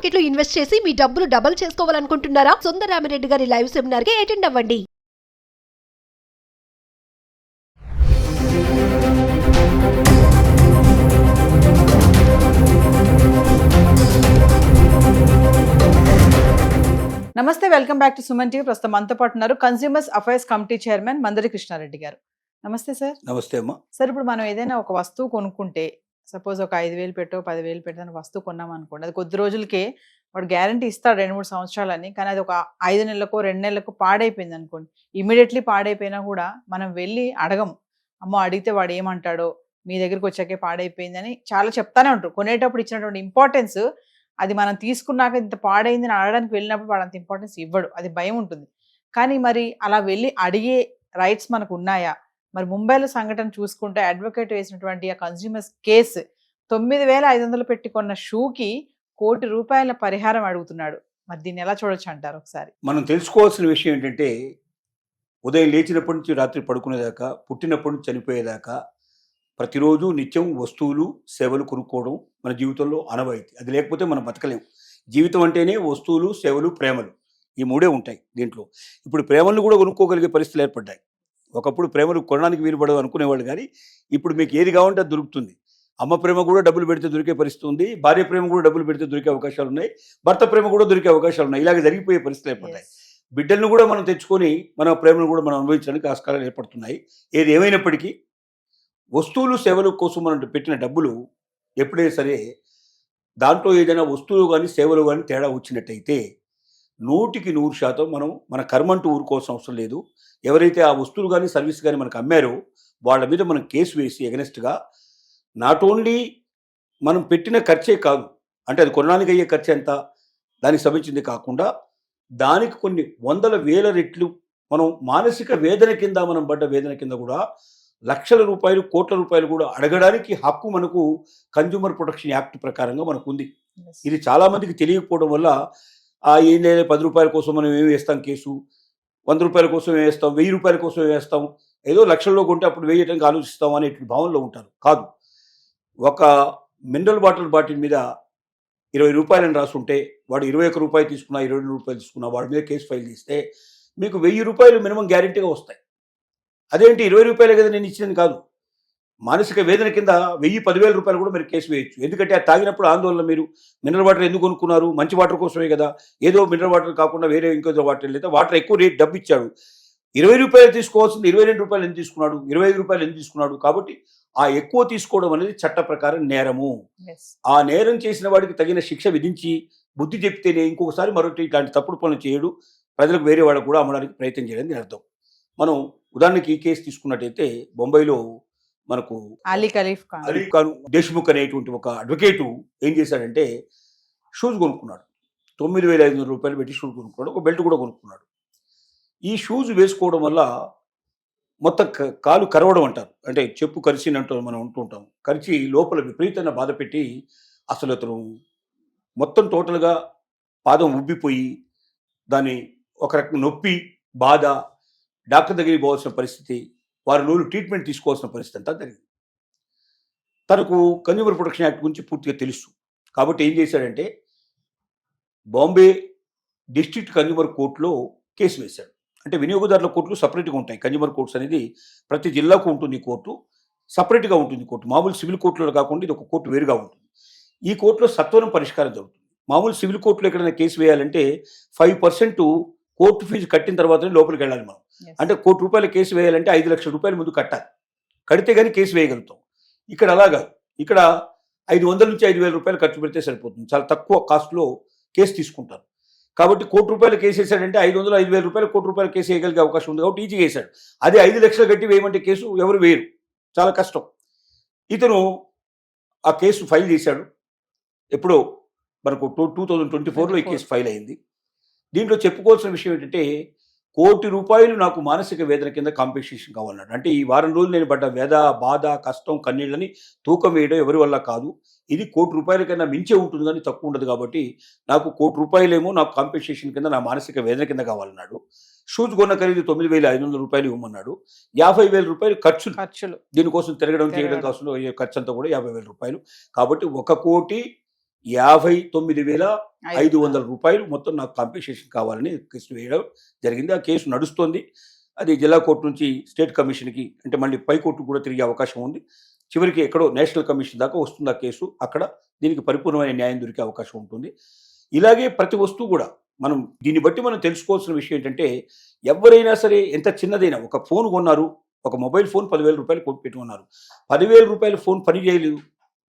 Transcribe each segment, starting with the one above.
మార్కెట్లో ఇన్వెస్ట్ చేసి మీ డబ్బులు డబుల్ చేసుకోవాలనుకుంటున్నారా? సుందరామిరెడ్డి గారి లైవ్ సెమినార్కి అటెండ్ అవ్వండి. నమస్తే welcome back to Suman TV. ప్రస్తుతం మనతో పాటు ఉన్నారు consumers affairs committee chairman Mandari Krishna Reddy గారు. నమస్తే సార్. నమస్తే అమ్మా. సార్ ఇప్పుడు మనం ఏదైనా ఒక వస్తువు కొనుక్కుంటే సపోజ్ ఒక ఐదు వేలు పెట్టో పదివేలు పెట్టో వస్తువు కొన్నాం అనుకోండి అది కొద్ది రోజులకే వాడు గ్యారంటీ ఇస్తాడు రెండు మూడు సంవత్సరాలని కానీ అది ఒక ఐదు నెలలకు రెండు నెలలకు పాడైపోయింది అనుకోండి. ఇమీడియట్లీ పాడైపోయినా కూడా మనం వెళ్ళి అడగం. అమ్మో! అడిగితే వాడు ఏమంటాడో మీ దగ్గరికి వచ్చాకే పాడైపోయిందని చాలా చెప్తానే ఉంటారు. కొనేటప్పుడు ఇచ్చినటువంటి ఇంపార్టెన్స్ అది మనం తీసుకున్నాక ఇంత పాడైంది అని అడగడానికి వెళ్ళినప్పుడు వాడు అంత ఇంపార్టెన్స్ ఇవ్వడు. అది భయం ఉంటుంది. కానీ మరి అలా వెళ్ళి అడిగే రైట్స్ మనకు ఉన్నాయా? మరి ముంబైలో సంఘటన చూసుకుంటే అడ్వకేట్ వేసినటువంటి ఆ కన్స్యూమర్స్ కేసు తొమ్మిది వేల ఐదు వందలు పెట్టుకున్న షూకి కోటి రూపాయల పరిహారం అడుగుతున్నాడు. మరి దీన్ని ఎలా చూడొచ్చు అంటారు ఒకసారి? మనం తెలుసుకోవాల్సిన విషయం ఏంటంటే ఉదయం లేచినప్పటి నుంచి రాత్రి పడుకునేదాకా పుట్టినప్పటి నుంచి చనిపోయేదాకా ప్రతిరోజు నిత్యం వస్తువులు సేవలు కొనుక్కోవడం మన జీవితంలో అనవాయితీ అది లేకపోతే మనం బతకలేం. జీవితం అంటేనే వస్తువులు సేవలు ప్రేమలు. ఈ మూడే ఉంటాయి దీంట్లో. ఇప్పుడు ప్రేమలను కూడా కొనుక్కోగలిగే పరిస్థితులు ఏర్పడ్డాయి. ఒకప్పుడు ప్రేమలు కొనడానికి వీలుపడవు అనుకునేవాళ్ళు కానీ ఇప్పుడు మీకు ఏది కావాలంటే అది దొరుకుతుంది. అమ్మ ప్రేమ కూడా డబ్బులు పెడితే దొరికే పరిస్థితి ఉంది భార్య ప్రేమ కూడా డబ్బులు పెడితే దొరికే అవకాశాలు ఉన్నాయి భర్త ప్రేమ కూడా దొరికే అవకాశాలు ఉన్నాయి. ఇలాగ జరిగిపోయే పరిస్థితులు ఏర్పడ్డాయి. బిడ్డలను కూడా మనం తెచ్చుకొని మన ప్రేమను కూడా మనం అనుభవించడానికి ఆస్కారాలు ఏర్పడుతున్నాయి. ఏది ఏమైనప్పటికీ వస్తువులు సేవల కోసం మనం పెట్టిన డబ్బులు ఎప్పుడైనా సరే దాంట్లో ఏదైనా వస్తువులు కానీ సేవలు కానీ తేడా వచ్చినట్టయితే నూటికి నూరు శాతం మనం మన కర్మంటూ ఊరుకోవాల్సిన అవసరం లేదు. ఎవరైతే ఆ వస్తువులు కానీ సర్వీస్ కానీ మనకు అమ్మారో వాళ్ళ మీద మనం కేసు వేసి ఎగనెస్ట్గా నాట్ ఓన్లీ మనం పెట్టిన ఖర్చే కాదు అంటే అది కొనడానికి అయ్యే ఖర్చు ఎంత? దానికి సంబంధించింది కాకుండా దానికి కొన్ని వందల వేల రెట్లు మనం మానసిక వేదన కింద మనం పడ్డ వేదన కింద కూడా లక్షల రూపాయలు కోట్ల రూపాయలు కూడా అడగడానికి హక్కు మనకు కన్జ్యూమర్ ప్రొటెక్షన్ యాక్ట్ ప్రకారంగా మనకు ఉంది ఇది చాలా మందికి తెలియకపోవడం వల్ల ఆ ఏం లేదు పది రూపాయల కోసం మనం ఏమి వేస్తాం కేసు? వంద రూపాయల కోసం వేస్తాం? వెయ్యి రూపాయల కోసం ఏం వేస్తాం? ఏదో లక్షల్లో కొంటే అప్పుడు వేయటానికి ఆలోచిస్తాం అనేటువంటి భావనలో ఉంటారు. కాదు. ఒక మినరల్ వాటర్ బాటిల్ మీద ఇరవై రూపాయలని రాసుంటే వాడు ఇరవై ఒక్క రూపాయలు తీసుకున్నా ఇరవై రెండు రూపాయలు తీసుకున్నా వాడి మీద కేసు ఫైల్ చేస్తే మీకు వెయ్యి రూపాయలు మినిమం గ్యారెంటీగా వస్తాయి. అదేంటి ఇరవై రూపాయలే కదా నేను ఇచ్చింది కాదు. మానసిక వేదన కింద వెయ్యి పదివేల రూపాయలు కూడా మీరు కేసు వేయొచ్చు. ఎందుకంటే అది తాగినప్పుడు ఆందోళన మీరు మినరల్ వాటర్ ఎందుకు కొనుక్కున్నారు? మంచి వాటర్ కోసమే కదా. ఏదో మినరల్ వాటర్ కాకుండా వేరే ఇంకో వాటర్ లేదా వాటర్ ఎక్కువ రేట్ డబ్బు ఇచ్చాడు. ఇరవై రూపాయలు తీసుకోవాల్సింది ఇరవై రెండు రూపాయలు ఎందుకు తీసుకున్నాడు? ఇరవై ఐదు రూపాయలు ఎందుకు తీసుకున్నాడు? కాబట్టి ఆ ఎక్కువ తీసుకోవడం అనేది చట్ట ప్రకారం నేరము. ఆ నేరం చేసిన వాడికి తగిన శిక్ష విధించి బుద్ధి చెప్తేనే ఇంకొకసారి మరొకటి ఇట్లాంటి తప్పుడు పనులు చేయడు. ప్రజలకు వేరే వాళ్ళకు కూడా అమ్మడానికి ప్రయత్నం చేయడం అర్థం. మనం ఉదాహరణకి ఈ కేసు తీసుకున్నట్టయితే బొంబాయిలో మనకు అలీ ఖలీఫ్ ఖాన్. అలీ ఖాన్ దేశ్ముఖ్ అనేటువంటి ఒక అడ్వకేటు ఏం చేశాడంటే షూస్ కొనుక్కున్నాడు. తొమ్మిది వేల ఐదు వందల రూపాయలు పెట్టి షూస్ కొనుక్కున్నాడు. ఒక బెల్ట్ కూడా కొనుక్కున్నాడు. ఈ షూస్ వేసుకోవడం వల్ల మొత్తం క- కాలు కరవడం అంటారు. అంటే చెప్పు కరిచినట్టు మనం ఉంటుంటాం. కరిచి లోపల విపరీతంగా బాధ పెట్టి అసలు అతను మొత్తం టోటల్గా పాదం ఉబ్బిపోయి దాన్ని ఒక రకం నొప్పి బాధ డాక్టర్ దగ్గరికి పోవాల్సిన పరిస్థితి వారి రోజులు ట్రీట్మెంట్ తీసుకోవాల్సిన పరిస్థితి అంతా జరిగింది. తనకు కన్జ్యూమర్ ప్రొటెక్షన్ యాక్ట్ గురించి పూర్తిగా తెలుసు. కాబట్టి ఏం చేశాడంటే బాంబే డిస్ట్రిక్ట్ కన్జ్యూమర్ కోర్టులో కేసు వేశాడు. అంటే వినియోగదారుల కోర్టులు సపరేట్గా ఉంటాయి. కన్జ్యూమర్ కోర్ట్స్ అనేది ప్రతి జిల్లాకు ఉంటుంది ఈ కోర్టు. సపరేట్గా ఉంటుంది కోర్టు. మామూలు సివిల్ కోర్టులో కాకుండా ఇది ఒక కోర్టు వేరుగా ఉంటుంది. ఈ కోర్టులో సత్వరం పరిష్కారం జరుగుతుంది. మామూలు సివిల్ కోర్టులో ఎక్కడైనా కేసు వేయాలంటే ఫైవ్ పర్సెంట్ కోర్టు ఫీజు కట్టిన తర్వాతనే లోపలికి వెళ్ళాలి మనం. అంటే కోటి రూపాయల కేసు వేయాలంటే ఐదు లక్షల రూపాయలు ముందు కట్టాలి. కడితే కానీ కేసు వేయగలుగుతాం. ఇక్కడ అలాగా ఇక్కడ ఐదు వందల నుంచి ఐదు వేల రూపాయలు ఖర్చు పెడితే సరిపోతుంది. చాలా తక్కువ కాస్ట్లో కేసు తీసుకుంటారు. కాబట్టి కోటి రూపాయలు కేసు వేసాడంటే ఐదు వందలు ఐదు వేల రూపాయలు కోటి రూపాయలు కేసు వేయగలిగే అవకాశం ఉంది కాబట్టి ఈజీగా వేశాడు అదే ఐదు లక్షలు కట్టి వేయమంటే కేసు ఎవరు వేయరు. చాలా కష్టం. ఇతను ఆ కేసు ఫైల్ చేశాడు. ఎప్పుడో మనకు టూ టూ థౌజండ్ ట్వంటీ ఫోర్లో ఈ కేసు ఫైల్ అయింది. దీంట్లో చెప్పుకోవాల్సిన విషయం ఏంటంటే కోటి రూపాయలు నాకు మానసిక వేదన కింద కాంపెన్సేషన్ కావాలన్నాడు. అంటే ఈ వారం రోజులు నేను పడ్డ వేద బాధ కష్టం కన్నీళ్ళని తూకం వేయడం ఎవరి వల్ల కాదు. ఇది కోటి రూపాయల కన్నా మించే ఉంటుంది కానీ తక్కువ ఉండదు కాబట్టి నాకు కోటి రూపాయలేమో నాకు కాంపెన్సేషన్ కింద నా మానసిక వేదన కింద కావాలన్నాడు. షూస్ కొన్న ఖరీదు తొమ్మిది వేల ఐదు వందల రూపాయలు ఇవ్వమన్నాడు. యాభై వేల రూపాయలు ఖర్చు ఖర్చులు. దీనికోసం తిరగడం చేయడం తిరగడం. కోసం ఖర్చు అంతా కూడా యాభై వేల రూపాయలు. కాబట్టి ఒక కోటి యాభై తొమ్మిది వేల ఐదు వందల రూపాయలు మొత్తం నాకు కాంపెన్సేషన్ కావాలని కేసు వేయడం జరిగింది. ఆ కేసు నడుస్తోంది. అది జిల్లా కోర్టు నుంచి స్టేట్ కమిషన్కి అంటే మళ్ళీ పై కోర్టు కూడా తిరిగే అవకాశం ఉంది. చివరికి ఎక్కడో నేషనల్ కమిషన్ దాకా వస్తుంది ఆ కేసు. అక్కడ దీనికి పరిపూర్ణమైన న్యాయం దొరికే అవకాశం ఉంటుంది. ఇలాగే ప్రతి వస్తువు కూడా మనం దీన్ని బట్టి మనం తెలుసుకోవాల్సిన విషయం ఏంటంటే ఎవరైనా సరే ఎంత చిన్నదైనా ఒక ఫోన్ కొన్నారు ఒక మొబైల్ ఫోన్ పదివేల రూపాయలు కొట్టి పెట్టుకున్నారు. పదివేల రూపాయల ఫోన్ పని చేయలేదు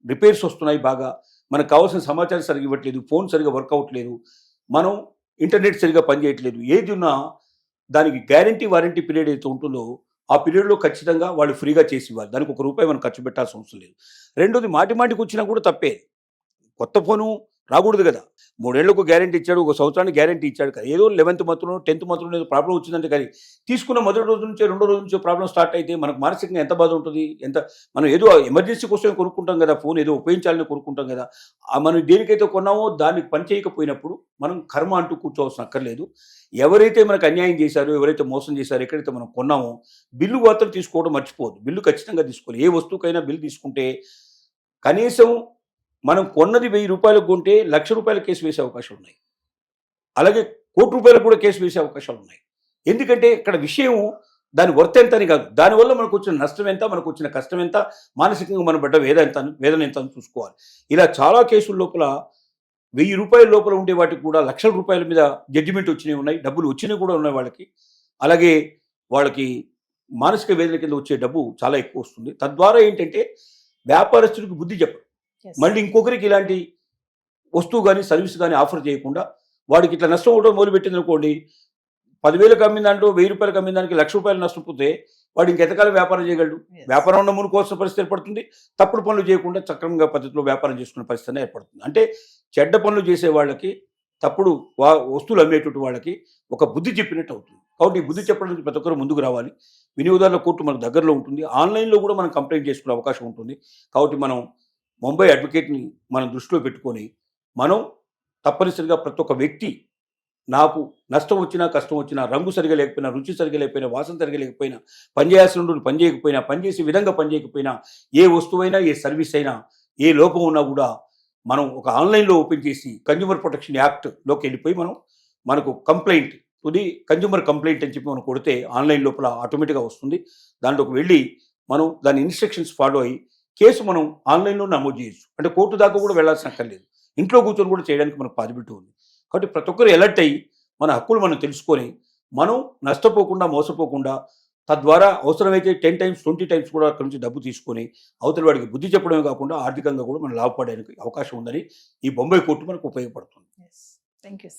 రిపేర్స్ వస్తున్నాయి బాగా. మనకు కావాల్సిన సమాచారం సరిగ్గా ఇవ్వట్లేదు ఫోన్ సరిగ్గా వర్క్ అవ్వట్లేదు మనం ఇంటర్నెట్ సరిగ్గా పనిచేయట్లేదు ఏది ఉన్నా దానికి గ్యారంటీ వారంటీ పీరియడ్ అయితే ఉంటుందో ఆ పీరియడ్లో ఖచ్చితంగా వాళ్ళు ఫ్రీగా చేసి ఇవ్వాలి. దానికి ఒక రూపాయి మనం ఖర్చు పెట్టాల్సిన అవసరం లేదు. రెండోది మాటి మాటికి వచ్చినా కూడా తప్పే. కొత్త ఫోను రాకూడదు కదా. మూడేళ్ళకు గ్యారంటీ ఇచ్చాడు ఒక సంవత్సరానికి గ్యారంటీ ఇచ్చాడు కదా. ఏదో లెవెన్త్ మంత్లో టెన్త్ మంత్లో ఏదో ప్రాబ్లం వచ్చిందంటే కానీ తీసుకున్న మొదటి రోజు నుంచే రెండో రోజు నుంచి ప్రాబ్లం స్టార్ట్ అయితే మనకు మానసికంగా ఎంత బాధ ఉంటుంది? ఎంత మనం ఏదో ఎమర్జెన్సీ కోసం కొనుక్కుంటాం కదా ఫోన్ ఏదో ఉపయోగించాలని కొనుక్కుంటాం కదా. ఆ మనం దేనికైతే కొన్నామో దానికి పని చేయకపోయినప్పుడు మనం కర్మ అంటూ కూర్చోవలసిన అక్కర్లేదు. ఎవరైతే మనకు అన్యాయం చేశారో ఎవరైతే మోసం చేశారో ఎక్కడైతే మనం కొన్నామో బిల్లు మాత్రం తీసుకోవడం మర్చిపోదు బిల్లు ఖచ్చితంగా తీసుకోవాలి. ఏ వస్తువుకైనా బిల్లు తీసుకుంటే కనీసం మనం కొన్నది వెయ్యి రూపాయలకు కొంటే లక్ష రూపాయల కేసు వేసే అవకాశాలు ఉన్నాయి. అలాగే కోటి రూపాయలకు కూడా కేసు వేసే అవకాశాలు ఉన్నాయి. ఎందుకంటే ఇక్కడ విషయం దాని వర్త్ ఎంత అని కాదు. దానివల్ల మనకు వచ్చిన నష్టం ఎంత మనకు వచ్చిన కష్టం ఎంత మానసికంగా మనం పడ్డ వేద ఎంత వేదన ఎంత అని చూసుకోవాలి. ఇలా చాలా కేసుల లోపల వెయ్యి రూపాయల లోపల ఉండే వాటికి కూడా లక్షల రూపాయల మీద జడ్జిమెంట్ వచ్చినవి ఉన్నాయి. డబ్బులు వచ్చినవి కూడా ఉన్నాయి వాళ్ళకి. అలాగే వాళ్ళకి మానసిక వేదన కింద వచ్చే డబ్బు చాలా ఎక్కువ వస్తుంది. తద్వారా ఏంటంటే వ్యాపారస్తుడికి బుద్ధి చెప్పరు. మళ్ళీ ఇంకొకరికి ఇలాంటి వస్తువు కానీ సర్వీస్ కానీ ఆఫర్ చేయకుండా వాడికి ఇట్లా నష్టం అవడం మొదలుపెట్టింది అనుకోండి పదివేలకు అమ్మిన దాంట్లో వెయ్యి రూపాయలకు అమ్మిన దానికి లక్ష రూపాయలు నష్టపోతే వాడు ఇంకెంతకాలం వ్యాపారం చేయగలడు. వ్యాపారం నమ్ముకోవాల్సిన పరిస్థితి ఏర్పడుతుంది. తప్పుడు పనులు చేయకుండా సక్రమంగా పద్ధతిలో వ్యాపారం చేసుకునే పరిస్థితి ఏర్పడుతుంది. అంటే చెడ్డ పనులు చేసే వాళ్ళకి తప్పుడు వా వస్తువులు అమ్మేటువంటి వాళ్ళకి ఒక బుద్ధి చెప్పినట్టు అవుతుంది. కాబట్టి ఈ బుద్ధి చెప్పడానికి ప్రతి ఒక్కరు ముందుకు రావాలి. వినియోగదారుల కోర్టు మనకు దగ్గరలో ఉంటుంది. ఆన్లైన్లో కూడా మనం కంప్లైంట్ చేసుకునే అవకాశం ఉంటుంది. కాబట్టి మనం ముంబై అడ్వకేట్ని మనం దృష్టిలో పెట్టుకొని మనం తప్పనిసరిగా ప్రతి ఒక్క వ్యక్తి నాకు నష్టం వచ్చినా కష్టం వచ్చినా రంగు సరిగా లేకపోయినా రుచి సరిగా లేకపోయినా వాసన సరిగా లేకపోయినా పనిచేయాల్సిన నుండి పని చేయకపోయినా పనిచేసే విధంగా పని చేయకపోయినా ఏ వస్తువైనా ఏ సర్వీస్ అయినా ఏ లోపం ఉన్నా కూడా మనం ఒక ఆన్లైన్లో ఓపెన్ చేసి కన్జ్యూమర్ ప్రొటెక్షన్ యాక్ట్లోకి వెళ్ళిపోయి మనం మనకు కంప్లైంట్ తుది కన్జ్యూమర్ కంప్లైంట్ అని చెప్పి మనం కొడితే ఆన్లైన్ లోపల ఆటోమేటిక్గా వస్తుంది. దాంట్లోకి వెళ్ళి మనం దాని ఇన్స్ట్రక్షన్స్ ఫాలో అయ్యి కేసు మనం ఆన్లైన్లో నమోదు చేయొచ్చు. అంటే కోర్టు దాకా కూడా వెళ్ళాల్సిన అక్కర్లేదు. ఇంట్లో కూర్చొని కూడా చేయడానికి మనకు పాజిబిలిటీ ఉంది. కాబట్టి ప్రతి ఒక్కరు ఎలర్ట్ అయ్యి మన హక్కులు మనం తెలుసుకొని మనం నష్టపోకుండా మోసపోకుండా తద్వారా అవసరమైతే టెన్ టైమ్స్ ట్వంటీ టైమ్స్ కూడా అక్కడి నుంచి డబ్బు తీసుకొని అవతల వాడికి బుద్ధి చెప్పడమే కాకుండా ఆర్థికంగా కూడా మనం లాభపడడానికి అవకాశం ఉందని ఈ బొంబాయి కోర్టు మనకు ఉపయోగపడుతుంది. Thank you